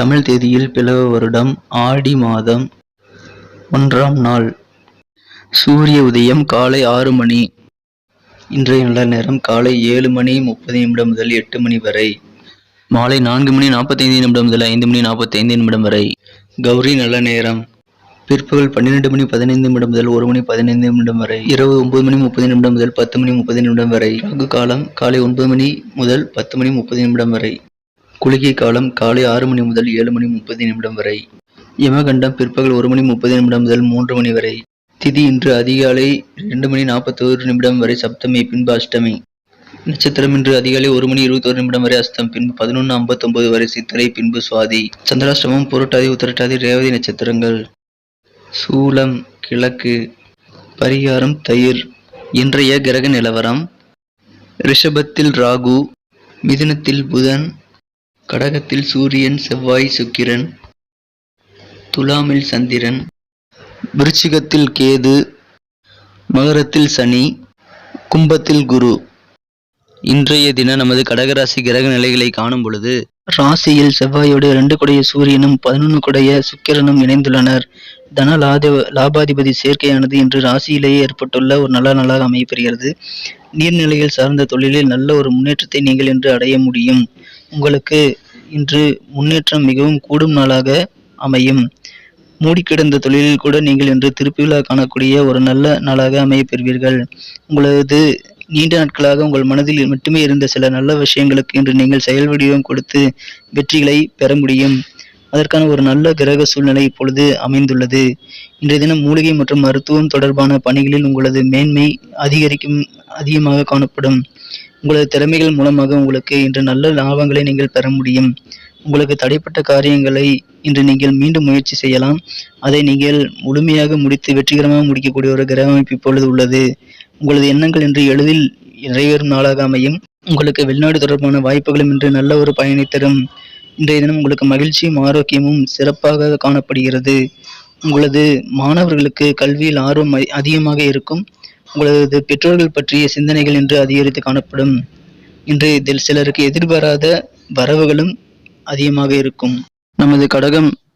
தமிழ் தேதியில் பிளவ வருடம் ஆடி மாதம் ஒன்றாம் நாள். சூரிய உதயம் காலை ஆறு மணி. இன்றைய நல்ல நேரம் காலை ஏழு மணி முப்பது நிமிடம் முதல் எட்டு மணி வரை. மாலை நான்கு மணி நாற்பத்தைந்து நிமிடம் முதல் ஐந்து மணி நாற்பத்தைந்து நிமிடம் வரை. கௌரி நல்ல நேரம். பிற்பகல் பன்னிரெண்டு மணி பதினைந்து நிமிடம் முதல் ஒரு மணி பதினைந்து நிமிடம் வரை. இரவு ஒன்பது மணி முப்பது நிமிடம் முதல் பத்து மணி முப்பது நிமிடம் வரை. ராகு காலம் காலை ஒன்பது மணி முதல் பத்து மணி முப்பது நிமிடம் வரை. குளிகை காலம் காலை ஆறு மணி முதல் ஏழு மணி முப்பது நிமிடம் வரை. யமகண்டம் பிற்பகல் ஒரு மணி முப்பது நிமிடம் முதல் மூன்று மணி வரை. திதி இன்று அதிகாலை இரண்டு மணி நாற்பத்தோரு நிமிடம் வரை சப்தமி பின்பு அஷ்டமி. நட்சத்திரம் இன்று அதிகாலை ஒரு மணி இருபத்தோரு நிமிடம் வரை அஸ்தம் பின்பு பதினொன்று ஐம்பத்தொன்பது வரை சித்திரை பின்பு சுவாதி. சந்திராஷ்டமம் புரட்டாதி உத்தரட்டாதி ரேவதி நட்சத்திரங்கள். சூலம் கிழக்கு. பரிகாரம் தயிர். இன்றைய கிரக நிலவரம் ரிஷபத்தில் ராகு மிதுனத்தில் புதன் கடகத்தில் சூரியன் செவ்வாய் சுக்கிரன் துலாமில் சந்திரன் விருச்சிகத்தில் கேது மகரத்தில் சனி கும்பத்தில் குரு. இன்றைய தினம் நமது கடகராசி கிரக நிலைகளை காணும் பொழுது ராசியில் செவ்வாயோடு இரண்டு குடைய சூரியனும் பதினொன்று குடைய சுக்கிரனும் இணைந்துள்ளனர். தன லாத லாபாதிபதி சேர்க்கையானது இன்று ராசியிலேயே ஏற்பட்டுள்ள ஒரு நல்ல நாளாக அமையப்பெறுகிறது நீர்நிலைகள் சார்ந்த தொழிலில் நல்ல ஒரு முன்னேற்றத்தை நீங்கள் இன்று அடைய முடியும். உங்களுக்கு இன்று முன்னேற்றம் மிகவும் கூடும் நாளாக அமையும். மூடிக்கிடந்த தொழிலில் கூட நீங்கள் இன்று திருப்பிவிழா காணக்கூடிய ஒரு நல்ல நாளாக அமைய பெறுவீர்கள். உங்களது நீண்ட நாட்களாக உங்கள் மனதில் மட்டுமே இருந்த சில நல்ல விஷயங்களுக்கு இன்று நீங்கள் செயல் வடிவம் கொடுத்து வெற்றிகளை பெற முடியும். அதற்கான ஒரு நல்ல கிரக சூழ்நிலை இப்பொழுது அமைந்துள்ளது. இன்றைய தினம் மூலிகை மற்றும் மருத்துவம் தொடர்பான பணிகளில் உங்களது மேன்மை அதிகரிக்கும் அதிகமாக காணப்படும். உங்களது திறமைகள் மூலமாக உங்களுக்கு இன்று நல்ல லாபங்களை நீங்கள் பெற முடியும். உங்களுக்கு தடைப்பட்ட காரியங்களை இன்று நீங்கள் மீண்டும் முயற்சி செய்யலாம். அதை நீங்கள் முழுமையாக முடித்து வெற்றிகரமாக முடிக்கக்கூடிய ஒரு கிரக அமைப்பு இப்பொழுது உள்ளது. உங்களது எண்ணங்கள் இன்று எளிதில் நிறைவேறும் நாளாக அமையும். உங்களுக்கு வெளிநாடு தொடர்பான வாய்ப்புகளும் இன்று நல்ல ஒரு பயனை தரும். இன்றைய தினம் உங்களுக்கு மகிழ்ச்சியும் ஆரோக்கியமும் சிறப்பாக காணப்படுகிறது. உங்களது மாணவர்களுக்கு கல்வியில் ஆர்வம் அதி- அதிகமாக இருக்கும். உங்களது பெற்றோர்கள் பற்றிய சிந்தனைகள் இன்று அதிகரித்து காணப்படும். இன்று இதில் சிலருக்கு எதிர்பாராத வரவுகளும் அதிகமாக இருக்கும். நமது கடகம்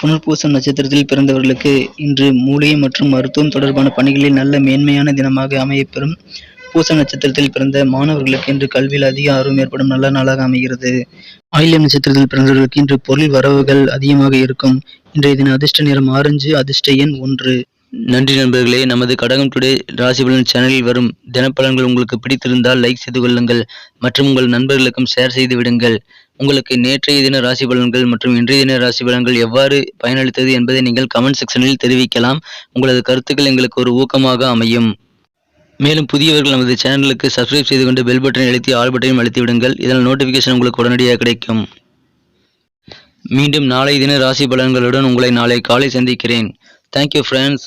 புனர்பூசம் நட்சத்திரத்தில் பிறந்தவர்களுக்கு இன்று மூலிகை மற்றும் மருத்துவம் தொடர்பான பணிகளில் நல்ல மேன்மையான தினமாக அமையப்பெறும். பூச நட்சத்திரத்தில் பிறந்த மாணவர்களுக்கு இன்று கல்வியில் அதிக ஆர்வம் ஏற்படும் நல்ல நாளாக அமைகிறது. ஆயில்யம் நட்சத்திரத்தில் பிறந்தவர்களுக்கு இன்று பொருள் வரவுகள் அதிகமாக இருக்கும். இன்றைய தின அதிர்ஷ்ட நிறம் ஆரஞ்சு அதிர்ஷ்ட எண் ஒன்று. நன்றி நண்பர்களே நமது கடகம் டுடே ராசி பலன் சேனலில் வரும் தினப்பலன்கள் உங்களுக்கு பிடித்திருந்தால் லைக் செய்து கொள்ளுங்கள் மற்றும் உங்கள் நண்பர்களுக்கும் ஷேர் செய்து விடுங்கள். உங்களுக்கு நேற்றைய தின ராசி பலன்கள் மற்றும் இன்றைய தின ராசி பலன்கள் எவ்வாறு பயனளித்தது என்பதை நீங்கள் கமெண்ட் செக்ஷனில் தெரிவிக்கலாம். உங்களது கருத்துக்கள் எங்களுக்கு ஒரு ஊக்கமாக அமையும். மேலும் புதியவர்கள் நமது சேனலுக்கு சப்ஸ்கிரைப் செய்து கொண்டு பெல் பட்டனை அழுத்தி ஆல் பட்டனையும் அழுத்தி விடுங்கள். இதனால் நோட்டிஃபிகேஷன் உங்களுக்கு உடனடியாக கிடைக்கும். மீண்டும் நாளை தின ராசி பலன்களுடன் உங்களை நாளை காலை சந்திக்கிறேன். Thank you friends